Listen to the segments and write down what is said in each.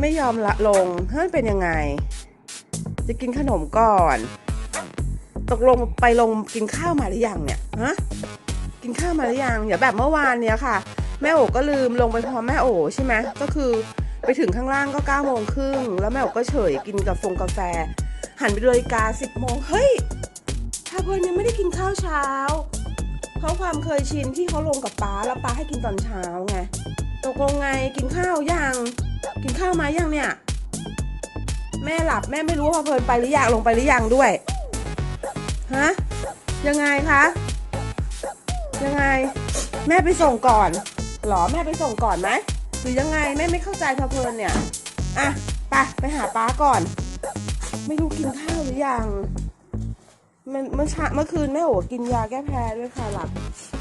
ไม่ยอมละลงเฮ้ยเป็นยังไง จะกินขนมก่อน ตกลงไปลงกินข้าวมาหรือยังเนี่ยฮะกินข้าวมาหรือยังเดี๋ยวแบบเมื่อวานเนี้ยค่ะ แม่โอก็ลืมลงไปพร้อมแม่โอใช่ไหมก็คือไปถึงข้างล่างก็9ก้าโมงครึ่งแล้วแม่โอก็เฉยกินกาแฟงกาแฟ หันไปดูนาฬิกาสิบโมงเฮ้ยพาเพลินยังไม่ได้กินข้าวเช้าเพราะความเคยชินที่เขาลงกับป้าแล้วป้าให้กินตอนเช้าไงตกลงไงกินข้าวยัง กินข้าวมายังเนี่ย แม่หลับแม่ไม่รู้ว่าพาเพลินไปหรือยังลงไปหรือยังด้วยฮะยังไงคะยังไง แม่ไปส่งก่อนเหรอแม่ไปส่งก่อนไหมหรือยังไงแม่ไม่เข้าใจพาเพลินเนี่ยอะไปไปหาป้าก่อน ไม่รู้กินข้าวหรือยังมันเมื่อเช้าเมื่อคืนแม่โอ๋กินยาแก้แพ้ด้วยค่ะหลับ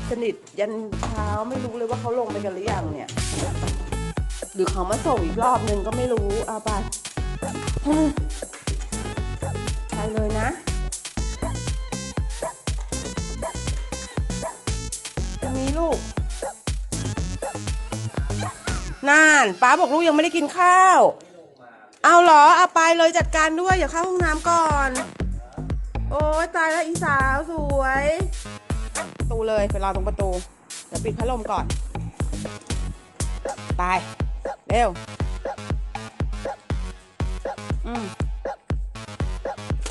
สนิทยันเช้าไม่รู้เลยว่าเขาลงไปกันหรือยังเนี่ย รือเขามาส่งอีกรอบนึงก็ไม่รู้เอาไปไปเลยนะตรงนี้ลูกน่านป้าบอกลูกยังไม่ได้กินข้าว เอาเหรอเอาไปเลยจัดการด้วยอย่าเข้าห้องน้ำก่อน โอ้ยตายแล้วอีสาวสวยประตูเลยไปรอตรงประตูเดี๋ยวปิดพัดลมก่อน ไป เร็วอืม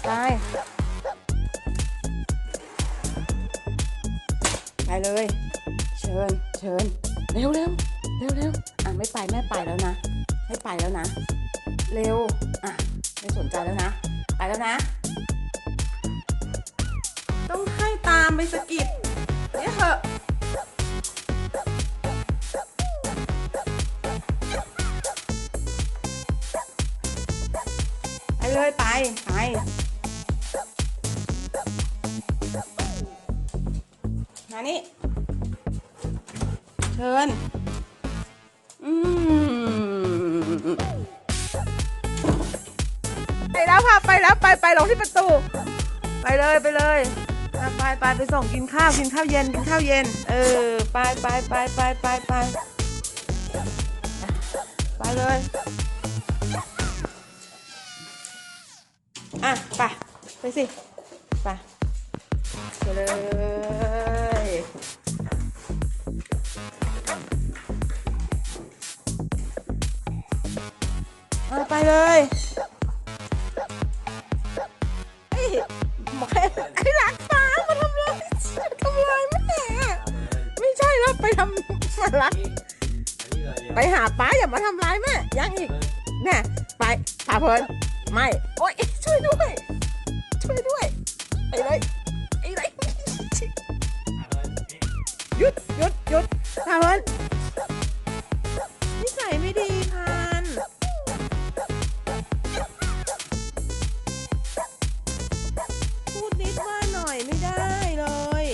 ไปไปเลย เชิญ เชิญ เร็วเร็วเร็วเร็วอะไม่ไปแม่ไปแล้วนะให้ไปแล้วนะ เร็ว อะ ไม่สนใจแล้วนะ ไปแล้วนะ ต้องให้ตามไปสกิดเนี่ยเหอะ เลยไปไปมานี่เชิญอืมไปแล้วค่ะไปแล้วไปไปลงที่ประตู ไปเลยไปเลยไปไปไปส่งกินข้าวกินข้าวเย็นกินข้าวเย็น เออไปไปไปไปไปไปไปเลย สิไปเลยเอาไปเลยเอ้ยหมอไอ้หลักฟ้ามาทำร้ายทำร้ายแม่อะไม่ใช่แล้วไปทำมารักไปหาป้าอย่ามาทำร้ายแม่ยังอีกแน่ไปพาเพลินไม่ โอ๊ยช่วยด้วย ไปเลยไปเลยหยุดหยุดหยุดพาเพลินนิสัยไม่ดีพันพูดนิดว่าหน่อยไม่ได้เลย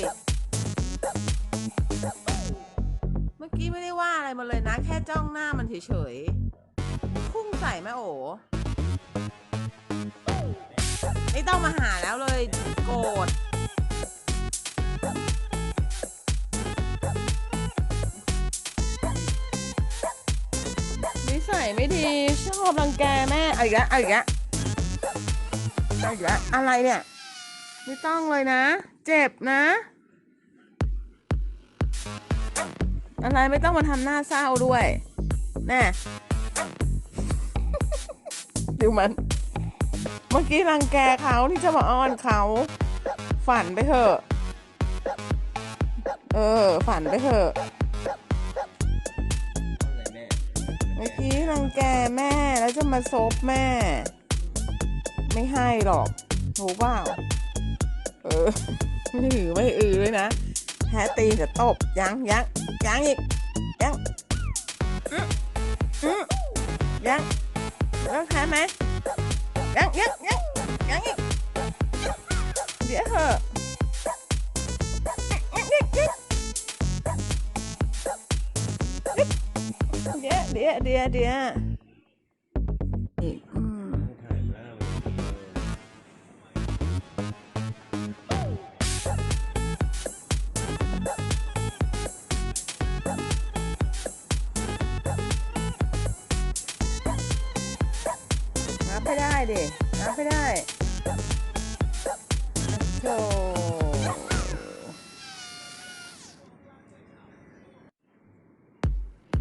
เมื่อกี้ไม่ได้ว่าอะไรมาเลยนะ แค่จ้องหน้ามันเฉยๆพุ่งใส่แม่โอ๋ ไม่ต้องมาหาแล้วเลยโกรธนิสัยไม่ดีชอบรังแกแม่เอาอีกแล้วเอาอีกแล้วเอาอีกแล้วอะไรเนี่ย ไม่ต้องเลยนะ เจ็บนะ อะไรไม่ต้องมาทำหน้าเศร้าด้วยแน่ดูมัน เมื่อกี้รังแกเขาที่จะมาอ้อนเขา ฝันไปเถอะ เออ ฝันไปเถอะ เมื่อกี้รังแกแม่แล้วจะมาซบแม่ ไม่ให้หรอกรู้เปล่าเออ ไม่หือไม่อือเลยนะแพ้ตีนจะตบยังยังยังอีกยังอื้ออื้อยังแล้วแพ้ไหม ยังยังยังยังอีก ให้ได้ดินับให้ได้โธ่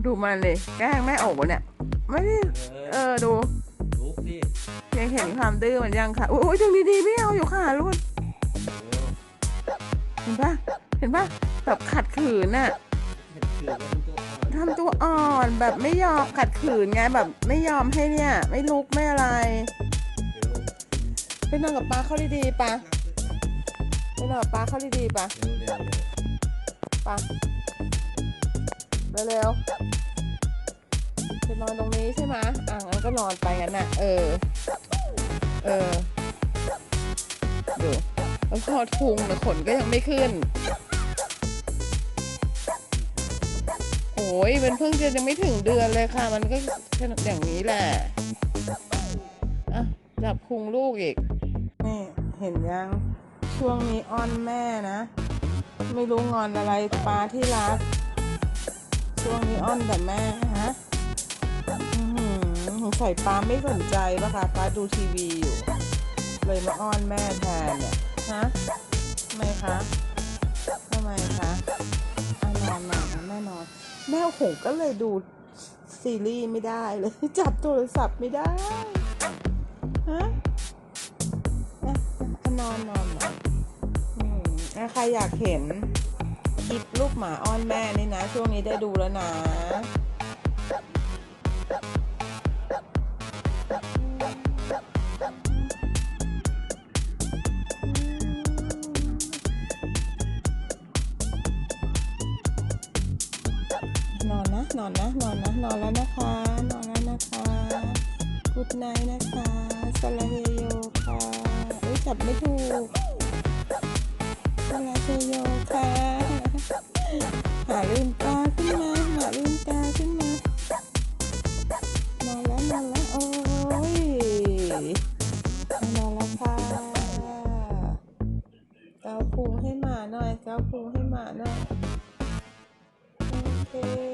ดูมันเลย แกล้งแม่โอ๋เนี่ย ไม่ได้เอเอออดูลุกดิยังเห็นความดื้อมันยังค่ะอุ้ยดึงดีๆไม่เอาอยู่ค่ะลูกเร็วเห็นปะเห็นปะแบบขัดขืนน่ะเห็นคือว่าเป็นตัวอ่อน ทำตัวอ่อนแบบไม่ยอมขัดขืนไงแบบไม่ยอมให้เนี่ย ไม่ลุกไม่อะไร ไปนอนกับป้าเขาดีๆปะไปนอนกับป้าเขาดีๆปะเร็วเร็วเร็วปะเร็วๆจะนอนตรงนี้ใช่ไหมอะงั้นก็นอนไปงั้นน่ะ เออ เออดูแล้วพอพุงแต่ขนก็ยังไม่ขึ้น ยมันเพิ่งจะยังไม่ถึงเดือนเลยค่ะ มันก็แค่อย่างนี้แหละอะจับพุงลูกอีก นี่เห็นยังช่วงนี้อ้อนแม่นะ ไม่รู้งอนอะไรปลาที่รัก ช่วงนี้อ้อนแต่แม่ฮะอื้อหือสงสัยปลาไม่สนใจปะคะปลาดูทีวีอยู่เลยมาอ้อนแม่แทนเนี่ยฮะทำไมคะทำไมคะอะนอนนอนนะแม่นอน แม่หงก็เลยดูซีรีส์ไม่ได้เลย จับโทรศัพท์ไม่ได้ฮะอะนอนนอนนอนอืมอะใครอยากเห็นคลิปลูกหมาอ้อนแม่นี่นะ ช่วงนี้ได้ดูแล้วนะ ไนนะคะสลาเฮโยค่ะเอ้ยจับไม่ถูกสลาเฮโยค่ะหาลืมตาขึ้นมาหาลืมตาขึ้นมานอนแล้วนอนแล้วโอ้ยนอนแล้วค่ะเกาพุงให้หมาหน่อยเกาพุงให้หมาหน่อยโอเค